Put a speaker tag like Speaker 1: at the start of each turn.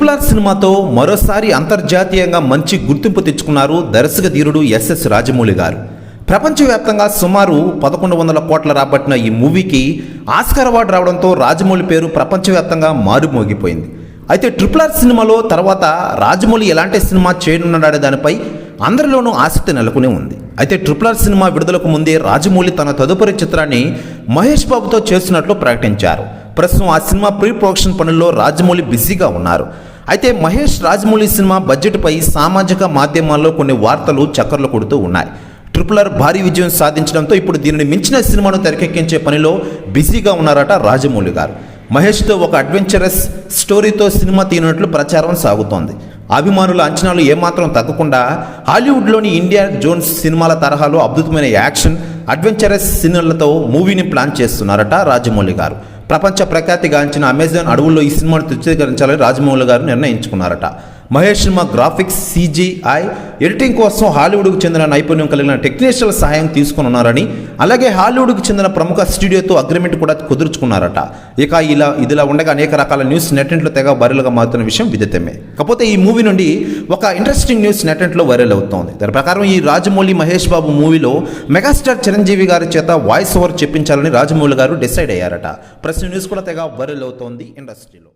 Speaker 1: Triple R సినిమాతో మరోసారి అంతర్జాతీయంగా మంచి గుర్తింపు తెచ్చుకున్నారు దర్శక ధీరుడు ఎస్ఎస్ రాజమౌళి గారు. ప్రపంచవ్యాప్తంగా సుమారు పదకొండు వందల కోట్ల రాబట్టిన ఈ మూవీకి ఆస్కార్ అవార్డు రావడంతో రాజమౌళి పేరు ప్రపంచవ్యాప్తంగా మారుమోగిపోయింది. అయితే ట్రిపుల్ ఆర్ సినిమాలో తర్వాత రాజమౌళి ఎలాంటి సినిమా చేయనున్నాడనే దానిపై అందరిలోనూ ఆసక్తి నెలకొని ఉంది. అయితే ట్రిపుల్ ఆర్ సినిమా విడుదలకు ముందే రాజమౌళి తన తదుపరి చిత్రాన్ని మహేష్ బాబుతో చేస్తున్నట్లు ప్రకటించారు. ప్రస్తుతం ఆ సినిమా ప్రీ ప్రొడక్షన్ పనుల్లో రాజమౌళి బిజీగా ఉన్నారు. అయితే మహేష్ రాజమౌళి సినిమా బడ్జెట్పై సామాజిక మాధ్యమాల్లో కొన్ని వార్తలు చక్కర్లు కొడుతూ ఉన్నాయి. ట్రిపులర్ భారీ విజయం సాధించడంతో ఇప్పుడు దీనిని మించిన సినిమాను తెరకెక్కించే పనిలో బిజీగా ఉన్నారట రాజమౌళి గారు. మహేష్తో ఒక అడ్వెంచరస్ స్టోరీతో సినిమా తీయనట్లు ప్రచారం సాగుతోంది. అభిమానుల అంచనాలు ఏమాత్రం తగ్గకుండా హాలీవుడ్లోని ఇండియా జోన్స్ సినిమాల తరహాలో అద్భుతమైన యాక్షన్ అడ్వెంచరస్ సినిమాలతో మూవీని ప్లాన్ చేస్తున్నారట రాజమౌళి గారు. ప్రపంచ ప్రఖ్యాతిగాంచిన అమెజాన్ అడవుల్లో ఈ సినిమాను చిత్రీకరించాలని రాజమౌళి గారు నిర్ణయించుకున్నారట. Mahesh cinema graphics CGI editing కోసం హాలీవుడ్కు చెందిన నైపుణ్యం కలిగిన టెక్నీషియన్ల సహాయం తీసుకున్నారని అలాగే హాలీవుడ్కు చెందిన ప్రముఖ స్టూడియోతో అగ్రిమెంట్ కూడా కుదుర్చుకున్నారట. ఇక ఇలా ఇదిలా ఉండగా అనేక రకాల న్యూస్ నెటెంట్లో తెగ వైరల్గా మారుతున్న విషయం విదితమే. కాకపోతే ఈ మూవీ నుండి ఒక ఇంట్రెస్టింగ్ న్యూస్ నెటెంట్లో వైరల్ అవుతోంది. దాని ప్రకారం ఈ రాజమౌళి మహేష్ బాబు మూవీలో మెగాస్టార్ చిరంజీవి గారి చేత వాయిస్ ఓవర్ చెప్పించాలని రాజమౌళి గారు డిసైడ్ అయ్యారట. ప్రస్తుత న్యూస్ కూడా తెగ వైరల్ అవుతోంది ఇండస్ట్రీలో.